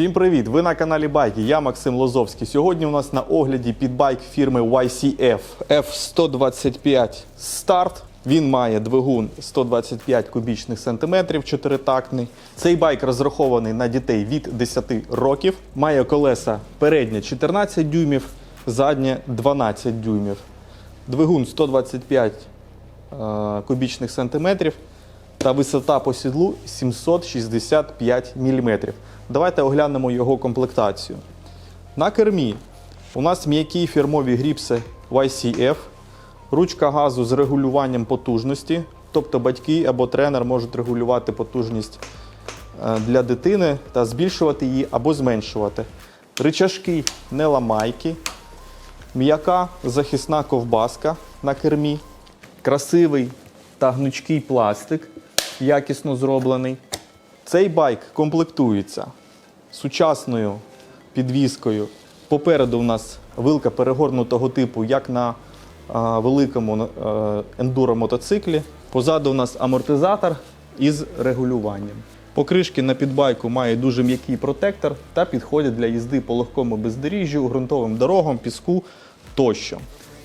Всім привіт! Ви на каналі Байки. Я Максим Лозовський. Сьогодні у нас на огляді підбайк фірми YCF F125 Start. Він має двигун 125 кубічних сантиметрів, чотиритактний. Цей байк розрахований на дітей від 10 років. Має колеса переднє 14 дюймів, заднє 12 дюймів. Двигун 125 е, кубічних сантиметрів та висота по сідлу 765 мм. Давайте оглянемо його комплектацію. На кермі у нас м'які фірмові гріпси YCF, ручка газу з регулюванням потужності, тобто батьки або тренер можуть регулювати потужність е, для дитини та збільшувати її або зменшувати. Ричажки не ламайки, м'яка захисна ковбаска на кермі, красивий та гнучкий пластик, якісно зроблений. Цей байк комплектується сучасною підвіскою. Попереду у нас вилка перегорнутого типу, як на великому е, ендуро мотоциклі. Позаду у нас амортизатор із регулюванням. Покришки на підбайку мають дуже м'який протектор та підходять для їзди по легкому бездоріжжю, ґрунтовим дорогам, піску тощо.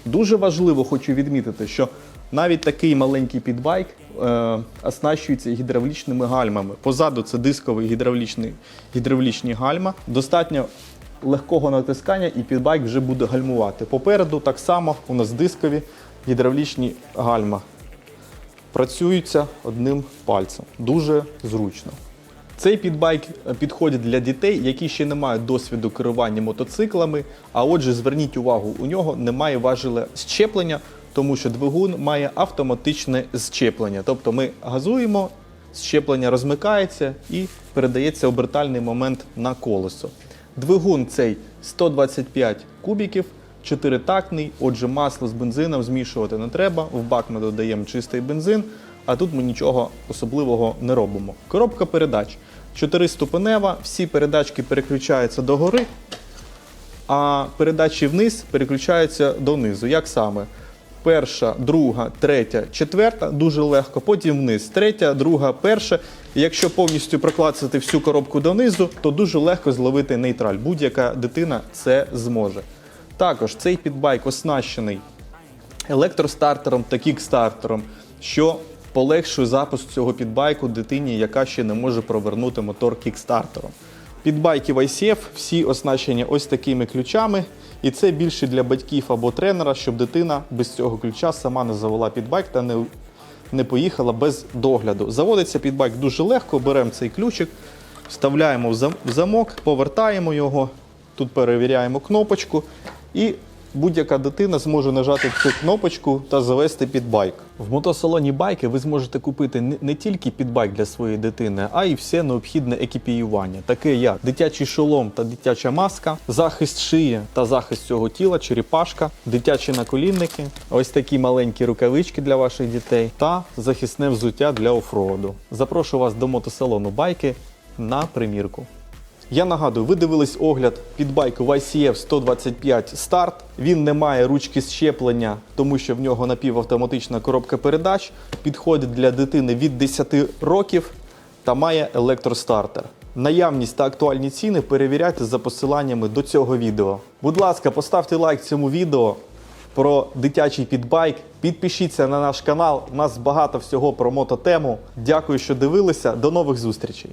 Дуже важливо хочу відмітити, що навіть такий маленький підбайк е, оснащується гідравлічними гальмами. Позаду це дисковий гідравлічний, гідравлічні гальма. Достатньо легкого натискання і підбайк вже буде гальмувати. Попереду так само у нас дискові гідравлічні гальма. Працюються одним пальцем. Дуже зручно. Цей підбайк е, підходить для дітей, які ще не мають досвіду керування мотоциклами. А отже, зверніть увагу, у нього немає важеля щеплення, тому що двигун має автоматичне щеплення. Тобто ми газуємо, щеплення розмикається і передається обертальний момент на колесо. Двигун цей 125 кубіків, чотиритактний, отже, масло з бензином змішувати не треба. В бак ми додаємо чистий бензин, а тут ми нічого особливого не робимо. Коробка передач. Чотириступенева, всі передачки переключаються догори, а передачі вниз переключаються донизу. Як саме? Перша, друга, третя, четверта дуже легко, потім вниз. Третя, друга, перша. І якщо повністю проклацати всю коробку донизу, то дуже легко зловити нейтраль. Будь-яка дитина це зможе. Також цей підбайк оснащений електростартером та кікстартером, що полегшує запуск цього підбайку дитині, яка ще не може провернути мотор кікстартером. Підбайки байків ICF всі оснащені ось такими ключами, і це більше для батьків або тренера, щоб дитина без цього ключа сама не завела підбайк та не, не поїхала без догляду. Заводиться підбайк дуже легко, беремо цей ключик, вставляємо в замок, повертаємо його, тут перевіряємо кнопочку і будь-яка дитина зможе нажати цю кнопочку та завести підбайк. В мотосалоні байки ви зможете купити не- тільки підбайк для своєї дитини, а й все необхідне екіпіювання, таке як дитячий шолом та дитяча маска, захист шиї та захист цього тіла, черепашка, дитячі наколінники, ось такі маленькі рукавички для ваших дітей та захисне взуття для офроуду. Запрошую вас до мотосалону байки на примірку. Я нагадую, ви дивились огляд підбайку YCF 125 Start. Він не має ручки щеплення, тому що в нього напівавтоматична коробка передач. Підходить для дитини від 10 років та має електростартер. Наявність та актуальні ціни перевіряйте за посиланнями до цього відео. Будь ласка, поставте лайк цьому відео про дитячий підбайк. Підпишіться на наш канал. У нас багато всього про мототему. Дякую, що дивилися. До нових зустрічей.